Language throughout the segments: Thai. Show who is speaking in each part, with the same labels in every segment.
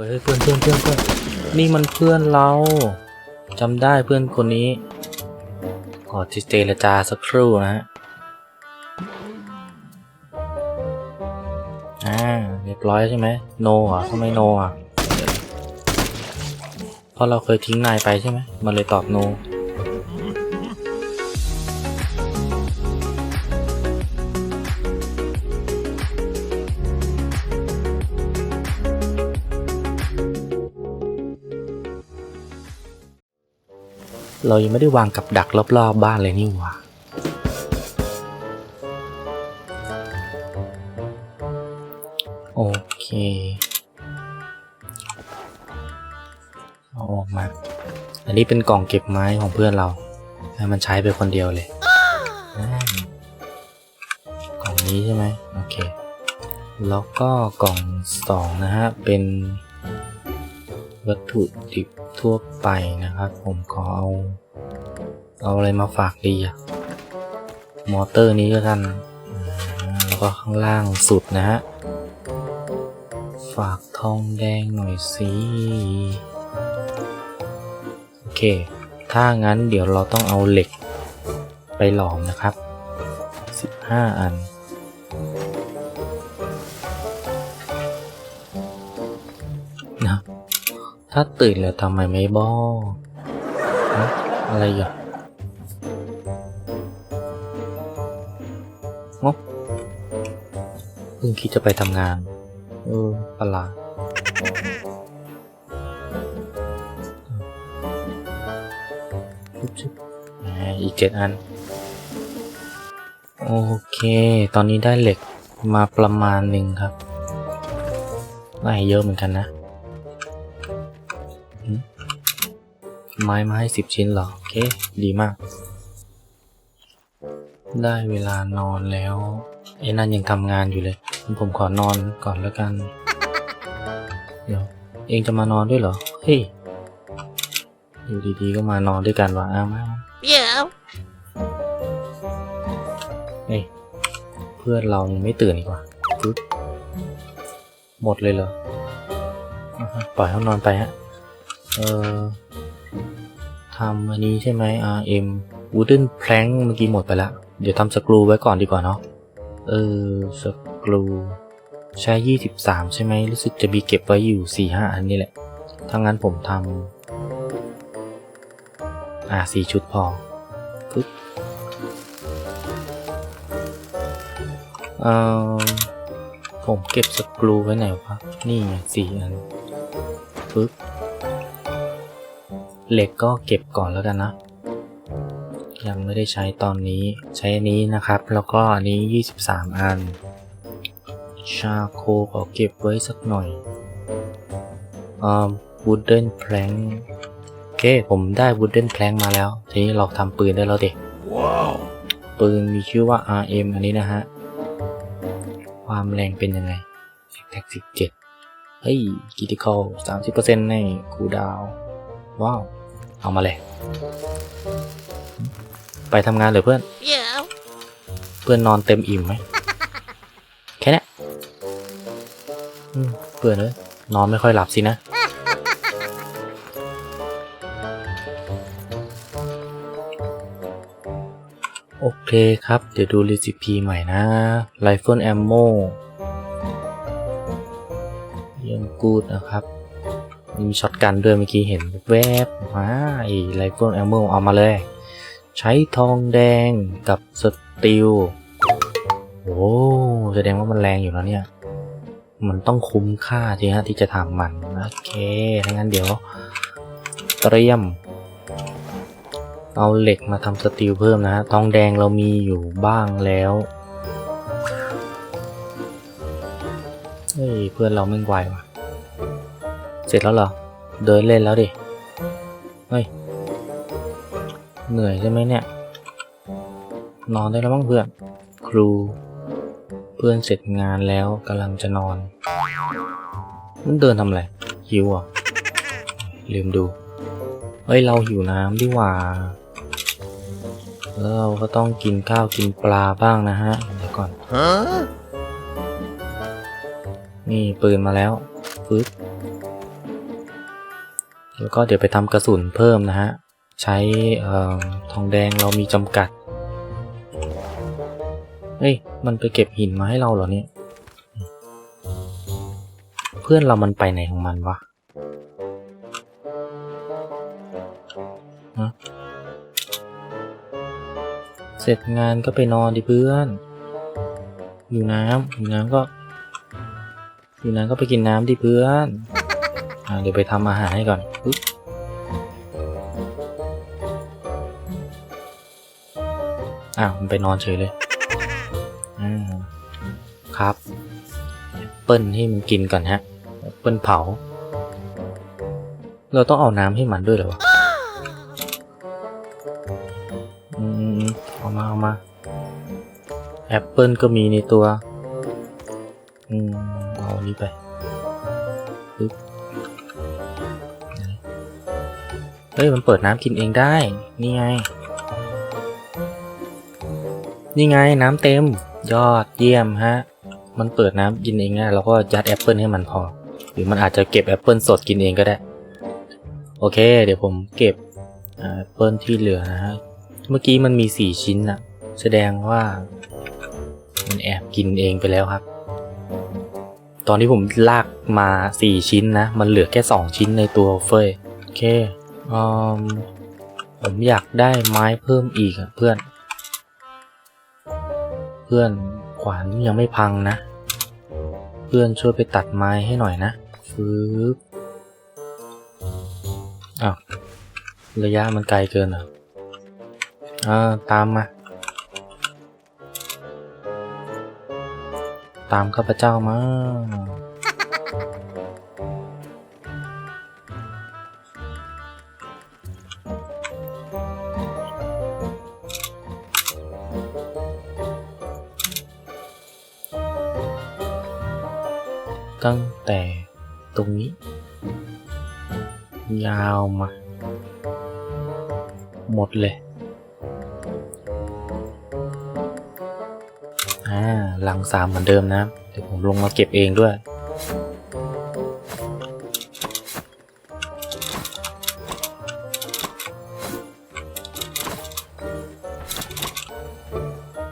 Speaker 1: เฮ้ยเพื่อนเพื่อนเพื่อนเพื่อนนี่มันเพื่อนเราจำได้เพื่อนคนนี้ขอที่เจรจาสักครู่นะฮะอ่าเรียบร้อยใช่ไหมโนอะทำไมโนอะเพราะเราเคยทิ้งนายไปใช่ไหมมันเลยตอบโน เรายังไม่ได้วางกับดักรอบๆบบ้านเลยนี่หว่าโอเคเอาออกมา อันนี้เป็นกล่องเก็บไม้ของเพื่อนเรา ให้มันใช้ไปคนเดียวเลย กล่องนี้ใช่ไหมโอเค แล้วก็กล่องสองนะฮะ เป็นวัตถุดิบทั่วไปนะครับ ผมขอเอา เอาอะไรมาฝากดีอะมอเตอร์นี้ก็กันแล้วก็ข้างล่างสุดนะฮะ ฝากทองแดงหน่อยสิโอเค ถ้างั้นเดี๋ยวเราต้องเอาเหล็กไปหลอมนะครับ 15 อันนะถ้าตื่นแล้วทำไมไม่บอกฮะอะไรอะง เพิ่งคิดจะไปทำงาน เออประหลาดอีกเจ็ดอัน โอเค ตอนนี้ได้เหล็กมาประมาณหนึ่งครับได้เยอะเหมือนกันนะ ไม้มาให้สิบชิ้นเหรอ โอเค ดีมาก ได้เวลานอนแล้ว ไอ้นั่นยังทำงานอยู่เลย ผมขอนอนก่อนแล้วกัน เดี๋ยว เองจะมานอนด้วยเหรอ เฮ้ย อยู่ดีๆก็มานอนด้วยกันวะอ้าวมา
Speaker 2: Yeah.
Speaker 1: เฮ้ยเพื่อนเรายังไม่ตื่นอีกว่าปึ๊บหมดเลยเหรออ่าฮะปล่อยเขานอนไปฮะ เออทำอันนี้ใช่ไหม RM wooden plank เมื่อกี้หมดไปแล้วเดี๋ยวทำสกรูไว้ก่อนดีกว่าเนาะ เออ ส กรูใช้ 23 ใช่ไหมรู้สึกจะมีเก็บไว้อยู่ 4-5 อันนี่แหละถ้างั้นผมทำอ่าสี่ชุดพอปึ๊บเอ่อผมเก็บสกรูไว้ไหนวะ นี่ไงสี่อันปึ๊บเหล็กก็เก็บก่อนแล้วกันนะ ยังไม่ได้ใช้ตอนนี้ ใช้อันนี้นะครับ แล้วก็อันนี้ 23 อัน ชาโคขอเก็บไว้สักหน่อยอ่า wooden plank โอเค ผมได้ wooden plank มาแล้ว ทีนี้เราทำปืนได้แล้วเด็ก
Speaker 2: Wow.
Speaker 1: ปืนมีชื่อว่า RM อันนี้นะฮะ ความแรงเป็นยังไงแท็กสิบเจ็ดเฮ้ยกิติคอลสามสิบเปอร์เซ็นต์ในคูดาว ว้าว เอามาเลย ไปทำงานเลยเพื่อน
Speaker 2: Yeah.
Speaker 1: เพื่อนนอนเต็มอิ่มไหม เพื่อนเอ้ยนอนไม่ค่อยหลับสินะ โอเคครับ เดี๋ยวดูรีซิปีใหม่นะ Rifle Ammo เยี่ยมกูดนะครับ มีช็อตกันด้วยเมื่อกี้เห็นแวบมาไอ้ Rifle Ammo เอามาเลย ใช้ทองแดงกับสตีลโอ้แสดงว่ามันแรงอยู่แล้วเนี่ย มันต้องคุ้มค่าจริงฮะที่จะทำมันโอเคถ้างั้นเดี๋ยว เตรียม เอาเหล็กมาทำสตีลเพิ่มนะฮะทองแดงเรามีอยู่บ้างแล้วเฮ้ยเพื่อนเราไม่งไวว่ะ เสร็จแล้วเหรอ เดินเล่นแล้วดิ เฮ้ย เหนื่อยใช่ไหมเนี่ย นอนได้แล้วมั้งเพื่อน ครู เพื่อนเสร็จงานแล้วกำลังจะนอนมันเดินทำอะไรหิวเหรอะลืมดู เฮ้ย เราหิวน้ำดีกว่าแล้วเราก็ต้องกินข้าวกินปลาบ้างนะฮะ เดี๋ยวก่อน
Speaker 2: Huh?
Speaker 1: นี่ปืนมาแล้วปึ๊บแล้วก็เดี๋ยวไปทำกระสุนเพิ่มนะฮะ ใช้ออทองแดงเรามีจำกัด เฮ้ย มันไปเก็บหินมาให้เราเหรอเนี่ย เพื่อนเรามันไปไหนของมันวะฮะเสร็จงานก็ไปนอนดิเพื่อน อยู่น้ำอยู่น้ำก็ อยู่น้ำก็ไปกินน้ำดิเพื่อน อ่าเดี๋ยวไปทำอาหารให้ก่อนปึ๊บอ้าวมันไปนอนเฉยเลย ครับแอปเปิ้ลให้มันกินก่อนฮะแอปเปิ้ลเผา เราต้องเอาน้ำให้มันด้วยเหรอวะอืมเอามาเอามาแอปเปิลก็มีในตัว อืมเอานี้ไปปึ๊บเฮ้ย มันเปิดน้ำกินเองได้ นี่ไง นี่ไงน้ำเต็ม ยอดเยี่ยมฮะ มันเปิดน้ำกินเองได้เราก็ยัดแอปเปิลให้มันพอ หรือมันอาจจะเก็บแอปเปิลสดกินเองก็ได้ โอเค เดี๋ยวผมเก็บแอปเปิลที่เหลือนะฮะ เมื่อกี้มันมีสี่ชิ้นอะแสดงว่า มันแอบกินเองไปแล้วครับ ตอนที่ผมลากมาสี่ชิ้นนะ มันเหลือแค่สองชิ้นในตัวเฟยโอเคอผมอยากได้ไม้เพิ่มอีกอะเพื่อน เพื่อนขวานยังไม่พังนะ เพื่อนช่วยไปตัดไม้ให้หน่อยนะฟืบอ้าวระยะมันไกลเกินเหรออ่าตามมา ตามข้าพเจ้ามา ตั้งแต่ตรงนี้ ยาวมา หมดเลยอ่าหลังสามเหมือนเดิมนะ เดี๋ยวผมลงมาเก็บเองด้วย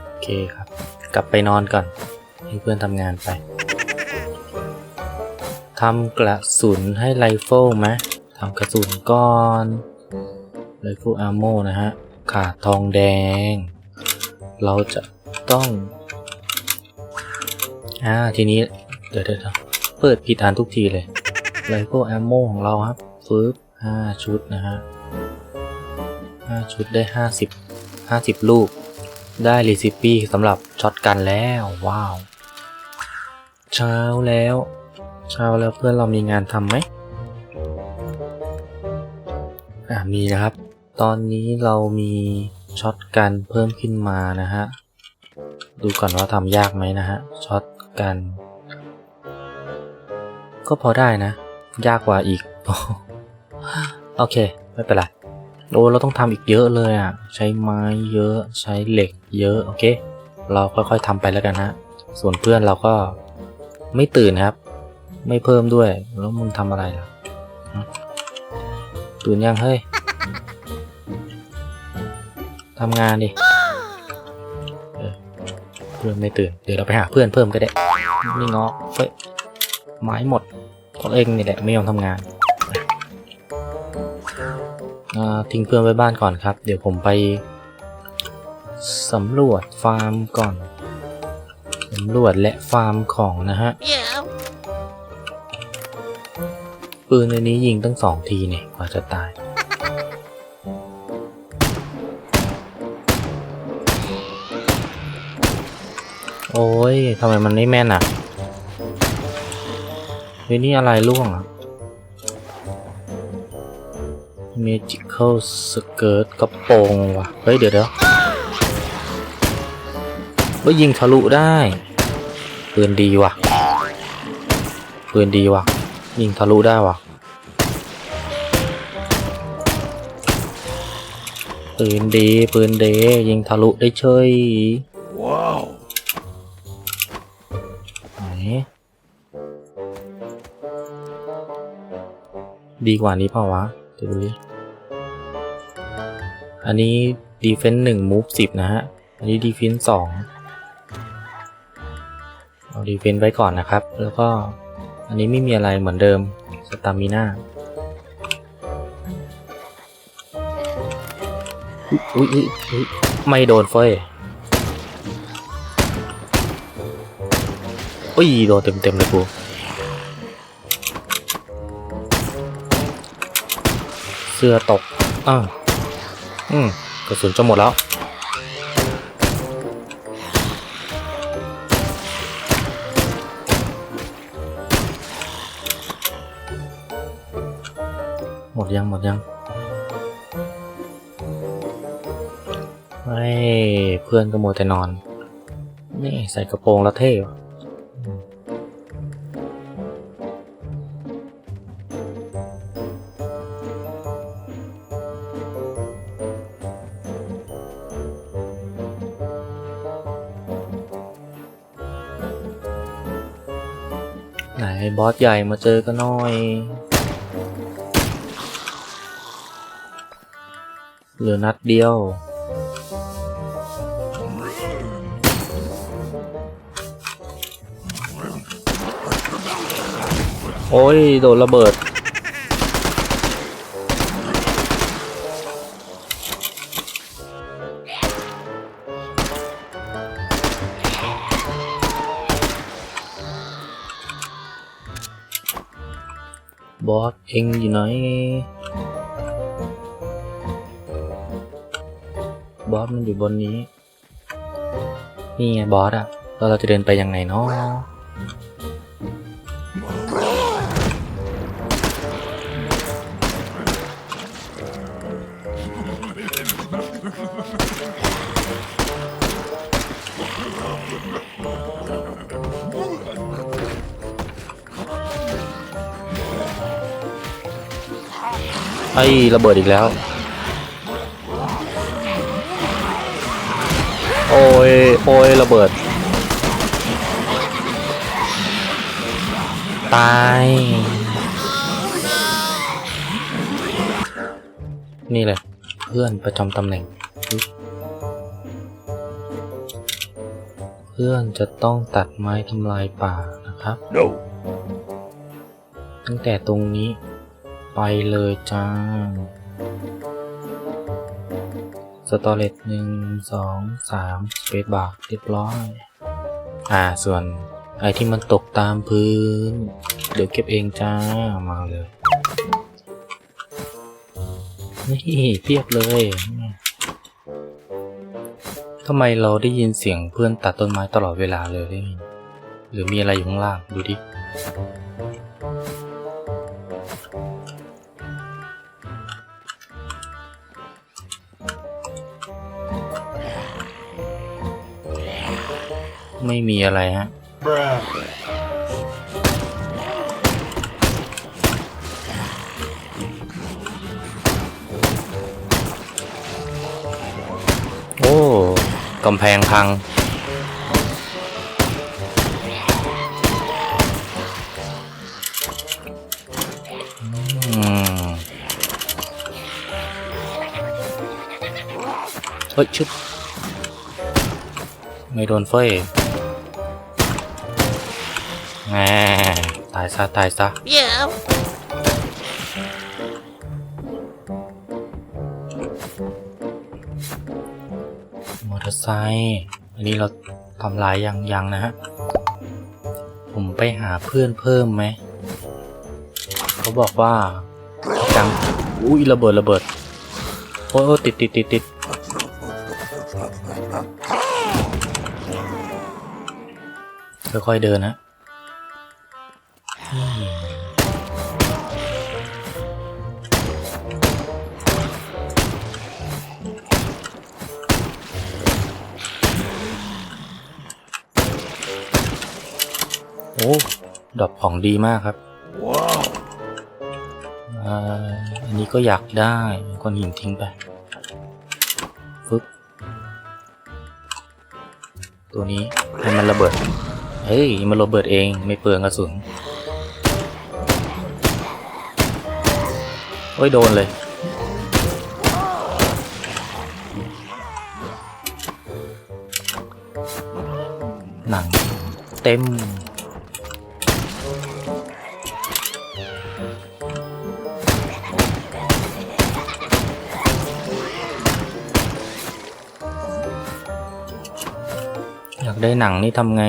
Speaker 1: โอเคครับ กลับไปนอนก่อน ให้เพื่อนทำงานไป ทำกระสุนให้ไรเฟิลไหมทำกระสุนก้อนไรเฟิลอาร์โมนะฮะ ขาดทองแดง เราจะต้องอ่าทีนี้ เดี๋ยวเดี๋ยวเปิดผิดอันทุกทีเลยไรเฟิลแอมโมของเราครับฟืบห้าชุดนะฮะห้าชุดได้ห้าสิบห้าสิบลูก ได้รีซิปี้สำหรับช็อตกันแล้ว ว้าว เช้าแล้ว เช้าแล้วเพื่อนเรามีงานทำไหมอ่ามีนะครับ ตอนนี้เรามีช็อตกันเพิ่มขึ้นมานะฮะ ดูก่อนว่าทำยากไหมนะฮะ ช็อตกัน ก็พอได้นะ ยากกว่าอีก โอเค ไม่เป็นไรโอ้เราต้องทำอีกเยอะเลยอะ ใช้ไม้เยอะ ใช้เหล็กเยอะ โอเค เราค่อยๆทำไปแล้วกันฮะ ส่วนเพื่อนเราก็ไม่ตื่นครับ ไม่เพิ่มด้วย แล้วมึงทำอะไรล่ะตื่นยังเฮ้ยทำงานดิเพื่อนไม่ตื่น เดี๋ยวเราไปหาเพื่อนเพิ่มก็ได้ไม่เงอเฟ้ยไม้หมดเพราะเองนี่แหละไม่ยอมทำงานอ่าทิ้งเพื่อนไว้บ้านก่อนครับ เดี๋ยวผมไปสำรวจฟาร์มก่อนสำรวจและฟาร์มของนะฮะ
Speaker 2: Yeah.
Speaker 1: ปืนในนี้ยิงตั้งสองทีเนี่ยกว่าจะตาย โอ้ยทำไมมันไม่แม่นอะเฮ้ยนี่อะไรล่วงอะ Magical Skirt กระโปรงว่ะ เฮ้ย เดี๋ยวเดี๋ยวเฮ้ยยิงทะลุได้ ปืนดีว่ะ ปืนดีว่ะ ยิงทะลุได้ว่ะปืนดีปืนเดยิงทะลุได้เฉย
Speaker 2: Wow.
Speaker 1: ไหนดีกว่านี้เปล่าวะเดี๋ยวดูดิอันนี้ดีเฟนส์หนึ่งมูฟสิบนะฮะ อันนี้ดีเฟนส์สองเอาดีเฟนส์ไว้ก่อนนะครับ แล้วก็ อันนี้ไม่มีอะไรเหมือนเดิม สตามิน่าอุ๊ยอุ๊ยไม่โดนเฟ้ยอุ้ยโดนเต็มเต็มๆเลยกูเสื้อตกอ้าวอืมกระสุนจะหมดแล้ว ยังหมดยังเฮ้เพื่อนก็มัวแต่นอน นี่ใส่กระโปรงแล้วเท่อไหนบอสใหญ่มาเจอกันหน่อย เหลือนัดเดียว โอ้ย โดนระเบิด บอสเองอยู่ไหน อสมันอยู่บนนี้ นี่ไงบอสอะแล้วเราจะเดินไปยังไงเนาะไอ้ระเบิดอีกแล้ว อ้ยโอ้ยระเบิด ตาย นี่เลย เพื่อนประจำตำแหน่ง เพื่อนจะต้องตัดไม้ทำลายป่านะครับ
Speaker 2: No.
Speaker 1: ตั้งแต่ตรงนี้ไปเลยจ้า สตอเรจหนึ่งสองสามสเปซบาร์เรียบร้อย อ่าส่วนไอที่มันตกตามพื้น เดี๋ยวเก็บเองจ้ามาเลย นี่เพียบเลยทำไมเราได้ยินเสียงเพื่อนตัดต้นไม้ตลอดเวลาเลยได้หรือมีอะไรอยู่ข้างล่าง ดูดิ ไม่มีอะไรฮะโอ้กำแพงพังเฮ้ยชึบไม่โดนเฟ้ยายซะตายซะ
Speaker 3: Yeah.
Speaker 1: มอเตอร์ไซค์อันนี้เราทำลายยังยังนะฮะ ผมไปหาเพื่อนเพิ่มไหม เขาบอกว่าจังอุ้ยระเบิดระเบิด โอ้ยโอ้ยติดติดติดติดค่อยๆเดินนะ ดอกของดีมากครับอันนี้ก็อยากได้ก้อนหินทิ้งไปฟึบตัวนี้ให้มันระเบิด เฮ้ย มันระเบิดเองไม่เปลืองกระสุนเอ้ย โดนเลย หนังเต็ม อยากได้หนังนี่ทำไง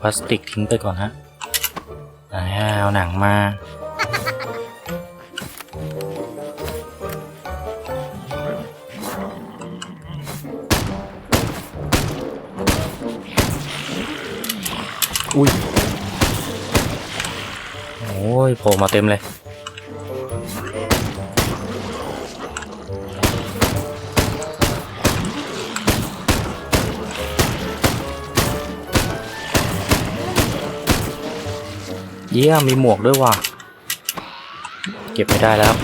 Speaker 1: พลาสติกทิ้งไปก่อนฮะไหนเอาหนังมาอุ้ย โอ้ยโผล่มาเต็มเลย เยี่ยมมีหมวกด้วยว่ะ เก็บไม่ได้แล้ว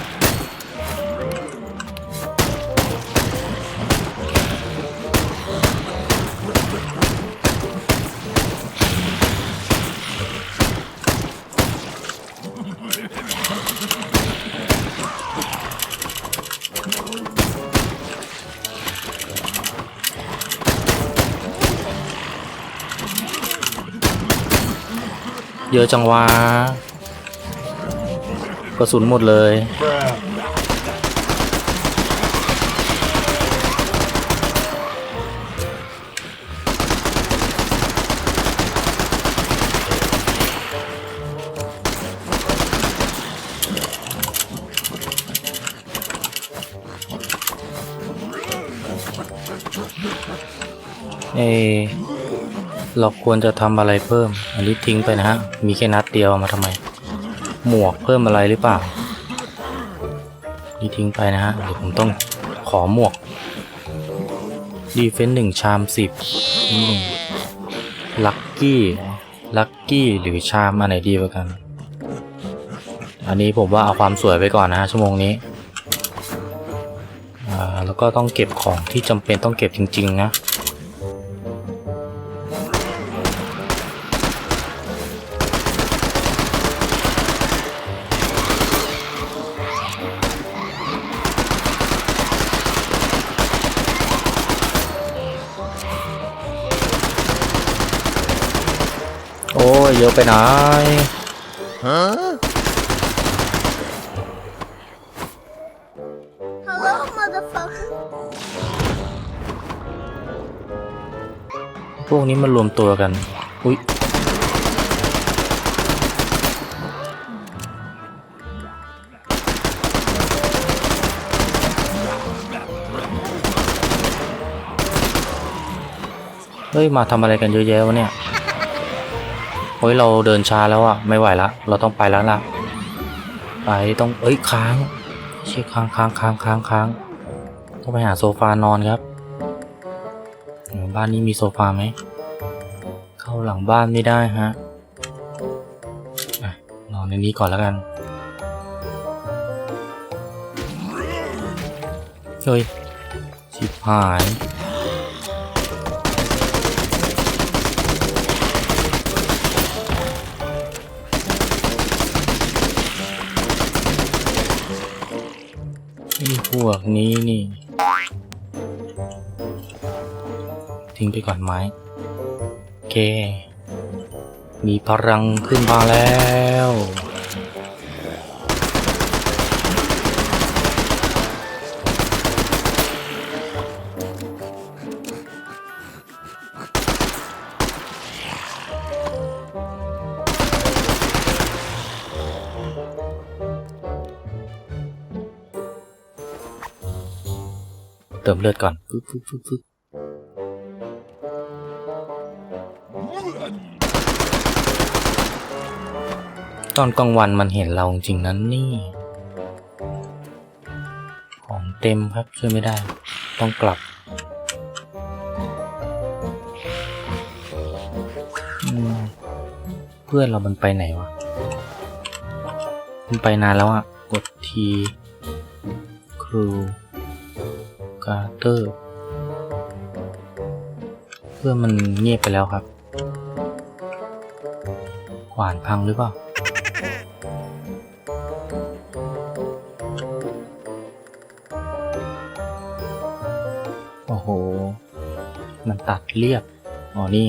Speaker 1: เยอะจังวะกระสุนหมดเลย เออ เราควรจะทำอะไรเพิ่ม อันนี้ทิ้งไปนะฮะ มีแค่นัดเดียวมาทำไม หมวกเพิ่มอะไรหรือเปล่า นี่ทิ้งไปนะฮะ เดี๋ยวผมต้องขอหมวก ดีเฟนหนึ่งชามสิบลักกี้ ลักกี้หรือชามอันไหนดีกว่ากัน อันนี้ผมว่าเอาความสวยไปก่อนนะฮะชั่วโมงนี้ อ่า แล้วก็ต้องเก็บของที่จำเป็นต้องเก็บจริง ๆ นะ โอ้ยเยอะไปไหน
Speaker 2: Hello, motherfucker.
Speaker 1: พวกนี้มันรวมตัวกัน อุ้ยเฮ้ย มาทำอะไรกันเยอะแยะวะเนี่ย เฮ้ยเราเดินช้าแล้วอะไม่ไหวละเราต้องไปแล้วล่ะไปต้องเอ้ยค้างเชี่ยค้างค้างค้างค้างค้างต้องไปหาโซฟานอนครับบ้านนี้มีโซฟาไหมเข้าหลังบ้านไม่ได้ฮะอะนอนในนี้ก่อนแล้วกันเฮ้ยชิบหาย วกนี้นี่ ทิ้งไปก่อนไหมโอเค มีพลังขึ้นมาแล้ว เติมเลือดก่อนฟึ๊บฟึ๊บฟึ๊บฟึ๊บตอนกลางวันมันเห็นเราจริงๆนั้นนี่ ของเต็มครับช่วยไม่ได้ ต้องกลับอืมเพื่อนเรามันไปไหนวะ มันไปนานแล้วอะกดที ครูาเตอร์ เพื่อมันเงียบไปแล้วครับหวานพังหรือเปล่าโอ้โห มันตัดเรียบ อ๋อ นี่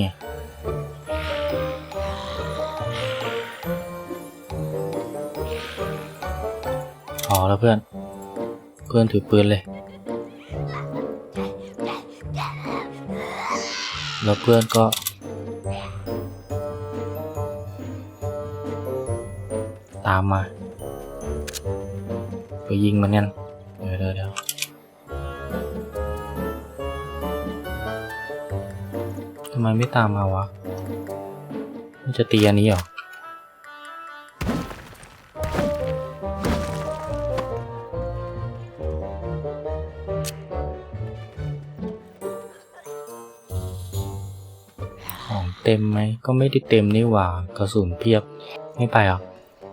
Speaker 1: พอแล้วเพื่อน เพื่อนถือปืนเลย แล้วเพื่อนก็ ตามมาไปยิงมันกันเดี๋ยวเดี๋ยวเดี๋ยวทำไมไม่ตามมาวะ มันจะตีอันนี้หรอ เต็มไหมก็ไม่ได้เต็มนี่หว่ากระสุนเพียบไม่ไปหรอ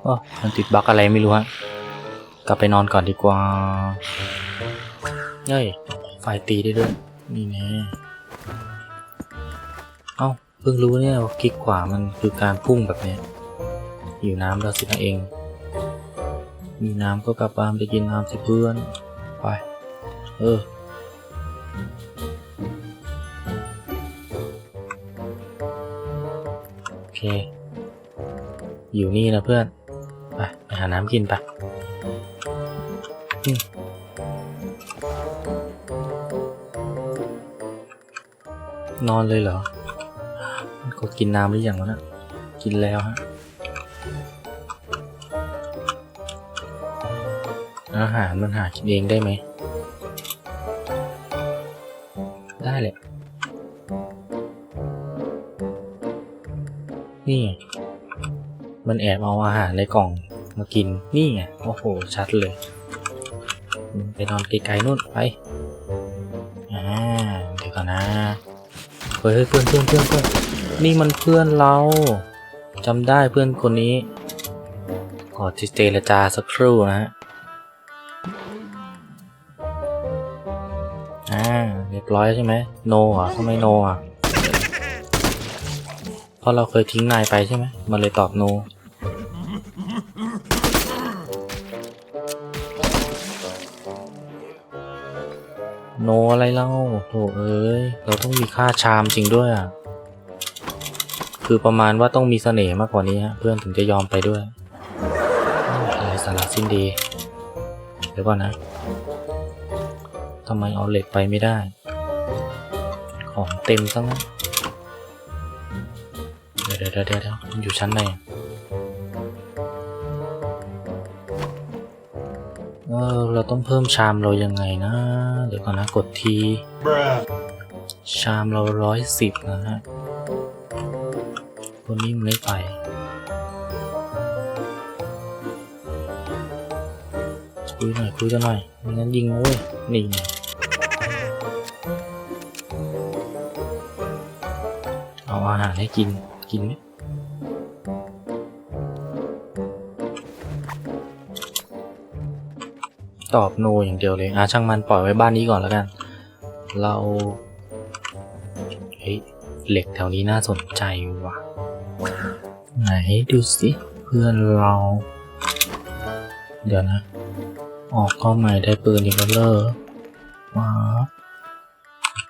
Speaker 1: อ๋อมันติดบั๊กอะไรไม่รู้ฮะกลับไปนอนก่อนดีกว่าเฮ้ยไฟตีได้ด้วยนี่แน่เอ้าเพิ่งรู้เนี่ยว่าคลิกขวามันคือการพุ่งแบบนี้อยหิวน้ำแล้วสินะเอง มีน้ำก็กลับบ้านไปกินน้ำสิเพื่อนไป เออ อเคอยู่นี่นะเพื่อน ไปไปหาน้ำกินไปนอนเลยเหรอ มันก็กินน้ำหรือยังวะนะกินแล้วฮะ อาหารมันหากินเองได้ไหม ได้แหละ นี่ไงมันแอบเอาอาหารในกล่องมากิน นี่ไง โอ้โห ชัดเลย ไปนอนไกลๆนู่นไป อ่า เดี๋ยวก่อนนะ เฮ้ยเพื่อนเพื่อนเพื่อนเพื่อนนี่มันเพื่อนเราจำได้เพื่อนคนนี้ขอจิเจรจาสักครู่นะฮะ อ่า เรียบร้อยใช่ไหม โนอะทำไมโนอะ เพราะเราเคยทิ้งนายไปใช่ไหมมันเลยตอบโน โนอะไรเล่าโถเอ้ย เราต้องมีค่าชามจริงด้วยอะ คือประมาณว่าต้องมีเสน่ห์มากกว่านี้ฮะ เพื่อนถึงจะยอมไปด้วย อะไรสาระสิ้นดี เดี๋ยวก่อนนะ ทำไมเอาเหล็กไปไม่ได้ ของเต็มซะงั้น เดี๋ยวเดี๋ยวเดี๋ยวมันอยู่ชั้นไหนเออเราต้องเพิ่มชามเรายังไงนะ เดี๋ยวก่อนนะกดทีชามเราร้อยสิบนะฮะคนนี้มันไม่ไปคุยหน่อยคุยกันหน่อยไม่งั้นยิงเว้ยนี่ไงเอาอาหารให้กิน กินตอบโนอย่างเดียวเลยอะช่างมันปล่อยไว้บ้านนี้ก่อนแล้วกัน เราเฮ้ยเหล็กแถวนี้น่าสนใจว่ะ ไหนดูสิเพื่อนเรา เดี๋ยวนะ ออกข้าใหม่ได้ปืนอีกแล้วเหรอว้า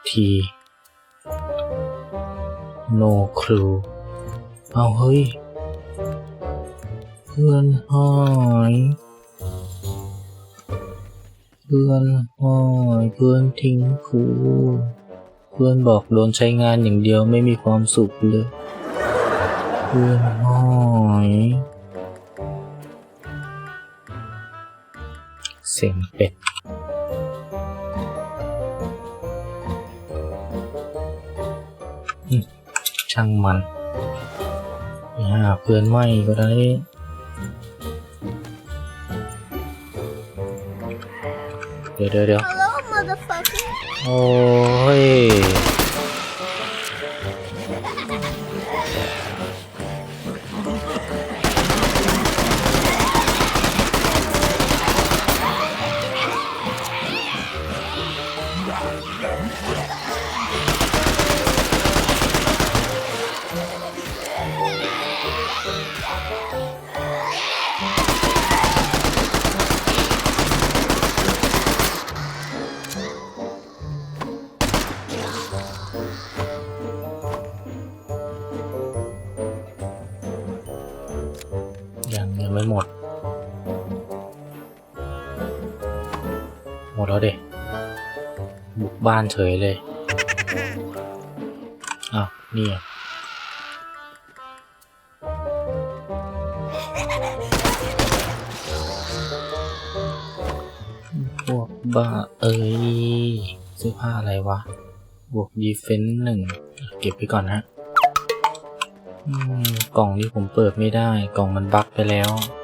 Speaker 1: ที no clue เอาเฮ้ย เพื่อนหาย เพื่อนหาย เพื่อนทิ้งกูเพื่อนบอกโดนใช้งานอย่างเดียวไม่มีความสุขเลย เพื่อนหายเสียงเป็ดช่างมัน หาเพื่อนใหม่ก็ได้เดี๋ยวเดี๋ยวเดี๋ยว
Speaker 2: Hello, motherfucker.
Speaker 1: โอ้ย บุกบ้านเฉยเลยอ้าวนี่อะพวกบ้าเอ้ยเสื้อผ้าอะไรวะ บวกดีเฟนซ์หนึ่งเก็บไปก่อนนะอืมกล่องนี้ผมเปิดไม่ได้ กล่องมันบั๊กไปแล้วเ